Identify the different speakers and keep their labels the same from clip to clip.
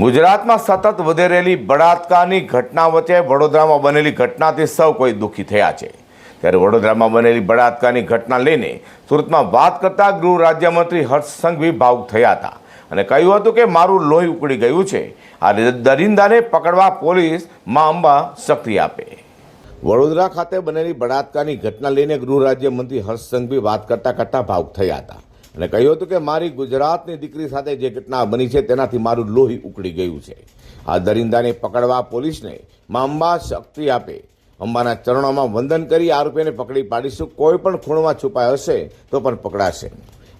Speaker 1: ગુજરાતમાં સતત વધી રહેલી બળાત્કારની ઘટના વચ્ચે વડોદરામાં બનેલી ઘટનાથી સૌ કોઈ દુઃખી થયા છે. ત્યારે વડોદરામાં બનેલી બળાત્કારની ઘટના લઈને સુરતમાં વાત કરતા ગૃહ રાજ્યમંત્રી હર્ષ સંઘવી ભાવુક થયા હતા અને કહ્યું હતું કે મારું લોહી ઉકળી ગયું છે. આ દરિંદાને પકડવા પોલીસ મા અંબા શક્તિ આપે. વડોદરા ખાતે બનેલી બળાત્કારની ઘટના લઈને ગૃહ રાજ્યમંત્રી હર્ષ સંઘવી વાત કરતા કરતા ભાવુક થયા હતા. અને કહ્યું હતું કે મારી ગુજરાતની દીકરી સાથે જે ઘટના બની છે, તેનાથી મારું લોહી ઉકળી ગયું છે. આ દરિંદાને પકડવા પોલીસને મા અંબા શક્તિ આપે. અંબાના ચરણોમાં વંદન કરી આરોપીને પકડી પાડીશું. કોઈ પણ ખૂણમાં છુપાયો હશે, તો પણ પકડાશે.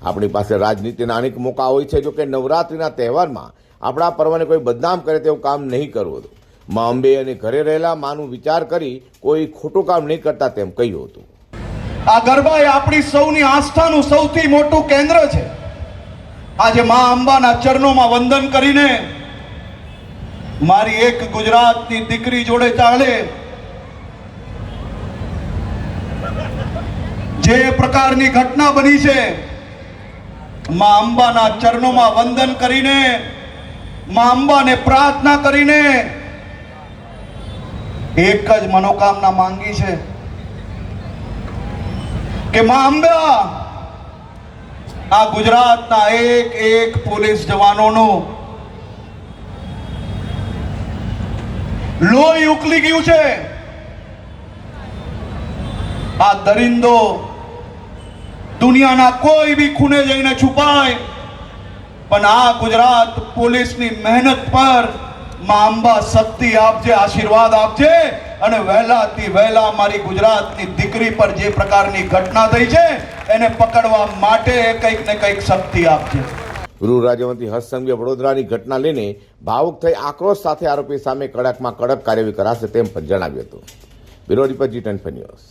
Speaker 1: આપણી પાસે રાજનીતિના અનેક મોકા હોય છે, જો કે નવરાત્રિના તહેવારમાં આપણા પર્વને કોઈ બદનામ કરે તેવું કામ નહીં કરવું હતું. મા અંબે અને ઘરે રહેલા માનું વિચાર કરી કોઈ ખોટું કામ નહીં કરતા તેમ કહ્યું હતું.
Speaker 2: આ ગરબા એ આપણી સૌની આસ્થાનું સૌથી મોટું કેન્દ્ર છે. આજે મા અંબાના ચરણોમાં વંદન કરીને મારી એક ગુજરાતની દીકરી જોડે ચાલે. જે પ્રકારની ઘટના બની છે, મા અંબાના ચરણોમાં વંદન કરીને, મા અંબાને પ્રાર્થના કરીને, એક જ મનોકામના માંગી છે. કે માં અંબા, આ ગુજરાતના એક એક પોલીસ જવાનોનું લોહી ઉકલી ગયું છે. આ દરિંદો દુનિયાના કોઈ બી ખૂને જઈને છુપાય, પણ આ ગુજરાત પોલીસની મહેનત પર મા અંબા શક્તિ આપજે, આશીર્વાદ આપજે. અને વહેલાથી વહેલા અમારી ગુજરાતની દીકરી પર જે પ્રકારની ઘટના થઈ છે, એને પકડવા માટે કંઈક ને કંઈક શક્તિ આપશે
Speaker 1: ગૃહ રાજ્યમંત્રી હર્ષ વડોદરાની ઘટના લઈને ભાવુક થઈ આક્રોશ સાથે આરોપી સામે કડકમાં કડક કાર્યવાહી કરાશે તેમ પણ જણાવ્યું હતું. બ્યુરો રિપોર્ટ જી ટેન